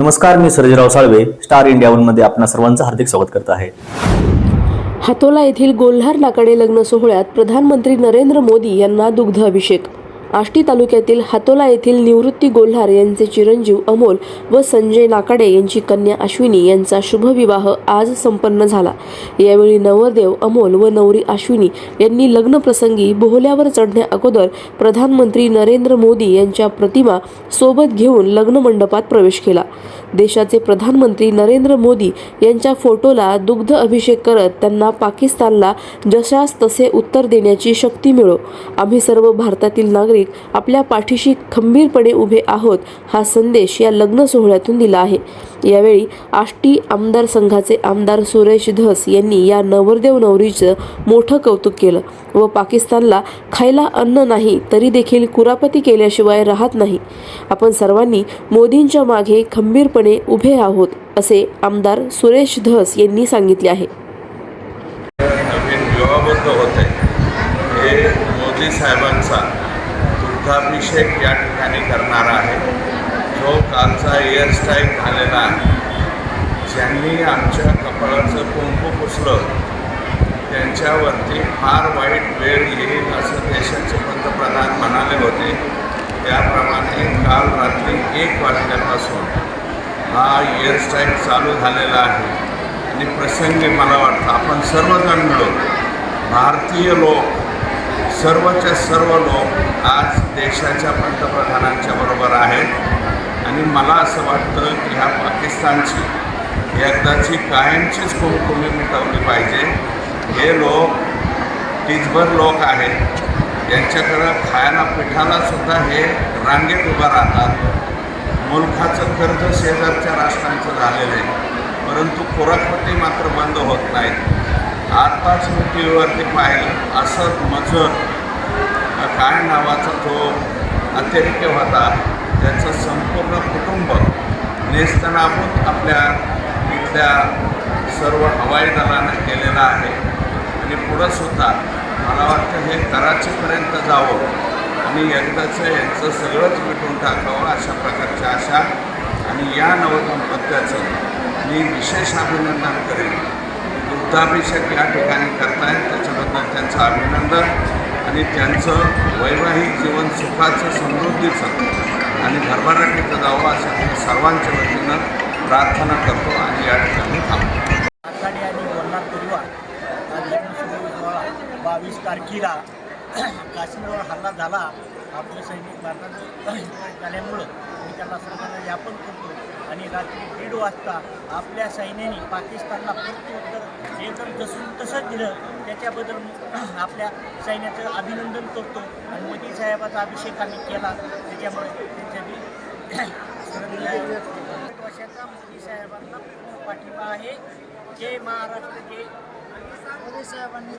नमस्कार मी Sarjerao Salve star India वनमध्ये आपणा सर्वांचं हार्दिक स्वागत करत आहे. हातोला येथील गोल्हार लाकडे लग्न सोहळ्यात प्रधानमंत्री नरेंद्र मोदी यांना दुग्ध अभिषेक आष्टी तालुक्यातील हातोला येथील निवृत्ती गोल्हार यांचे चिरंजीव अमोल व संजय नाकाडे यांची कन्या अश्विनी यांचा शुभविवाह आज संपन्न झाला. यावेळी नवरदेव अमोल व नवरी अश्विनी यांनी लग्नप्रसंगी बोहल्यावर चढण्या अगोदर प्रधानमंत्री नरेंद्र मोदी यांच्या प्रतिमा सोबत घेऊन लग्न मंडपात प्रवेश केला. देशाचे प्रधानमंत्री नरेंद्र मोदी यांच्या फोटोला दुग्ध अभिषेक करत त्यांना पाकिस्तानला जशास तसे उत्तर देण्याची शक्ती मिळो. आम्ही सर्व भारतातील नागरिक आपल्या पाठीशी खंबीरपणे उभे आहोत हा संदेश या लग्न सोहळ्यातून दिला आहे. यावेळी आष्टी आमदार संघाचे आमदार सुरेश धस यांनी या नवरदेव नवरीचं मोठं कौतुक केलं व पाकिस्तानला खायला अन्न नाही तरी देखील कुरापती केल्याशिवाय राहत नाही. आपण सर्वांनी मोदींच्या मागे खंबीरपणे उभे आहोत असे आमदार सुरेश धस यांनी सांगितले आहे. विवाहबद्ध होते हे मोदी साहेबांचा दुग्धाभिषेक या ठिकाणी करणार आहे. जो कालचा एअरस्टाईल झालेला आहे. ज्यांनी आमच्या कपाळाचं कुंकू पुसलं त्यांच्यावरती फार वाईट वेळ येईल असं देशाचे पंतप्रधान म्हणाले होते. त्याप्रमाणे काल रात्री एक वाजल्यापासून हा एअरस्टाईल चालू झालेला आहे. आणि प्रसंगी मला वाटतं आपण सर्वजण मिळून भारतीय लोक सर्वच्या सर्व लोक आज देशाच्या पंतप्रधानांच्या बरोबर आहेत. आणि मला असं वाटतं की ह्या पाकिस्तानची एकदाची कायमचीच कुमकुमी मिटवली पाहिजे. हे लोक टिचभर लोक आहेत. यांच्याकडं खायला पिठाला सुद्धा हे रांगेत उभं राहतात. मुलखाचं कर्ज शेजारच्या राष्ट्रांचं झालेलं आहे. परंतु कुरापती मात्र बंद होत नाहीत. आत्ताच मी टी व्हीवरती पाहिलं. असं मजूर काय नावाचा तो अतिरेक होता त्याचं संपूर्ण कुटुंब नेस्तनाबूत आपल्या इथल्या सर्व हवाई दलानं केलेलं आहे. आणि पुढंसुद्धा मला वाटतं हे कराचीपर्यंत जावं. आणि एकदाचं यांचं सगळंच मिटून टाकावं अशा प्रकारच्या आशा. आणि या नवदंपत्याचं मी विशेष अभिनंदन करेन. दुग्धाभिषेक या ठिकाणी करतायत. त्याच्याबद्दल त्यांचं अभिनंदन आणि त्यांचं वैवाहिक जीवन सुखाचं समृद्धीचं आणि भरभराटीचं जावं असं मी सर्वांच्या वतीनं प्रार्थना करतो आणि या ठिकाणी थांबतो. आणि वरणार परिवार बावीस तारखेला काश्मीरवर हल्ला झाला. आपले सैनिक भारतात झाल्यामुळं मी त्यांना सर्वांना ज्ञापन करतो. आणि रात्री दीड वाजता आपल्या सैन्याने पाकिस्तानला प्रत्युत्तर एकदम जसून तसंच दिलं त्याच्याबद्दल मी आपल्या सैन्याचं अभिनंदन करतो. आणि मोदी साहेबाचा अभिषेक आम्ही केला. त्याच्यामुळे त्यांच्या बी वर्षाचा मोदी साहेबांना पूर्ण पाठिंबा आहे. जय महाराष्ट्र जय मोदी साहेबांनी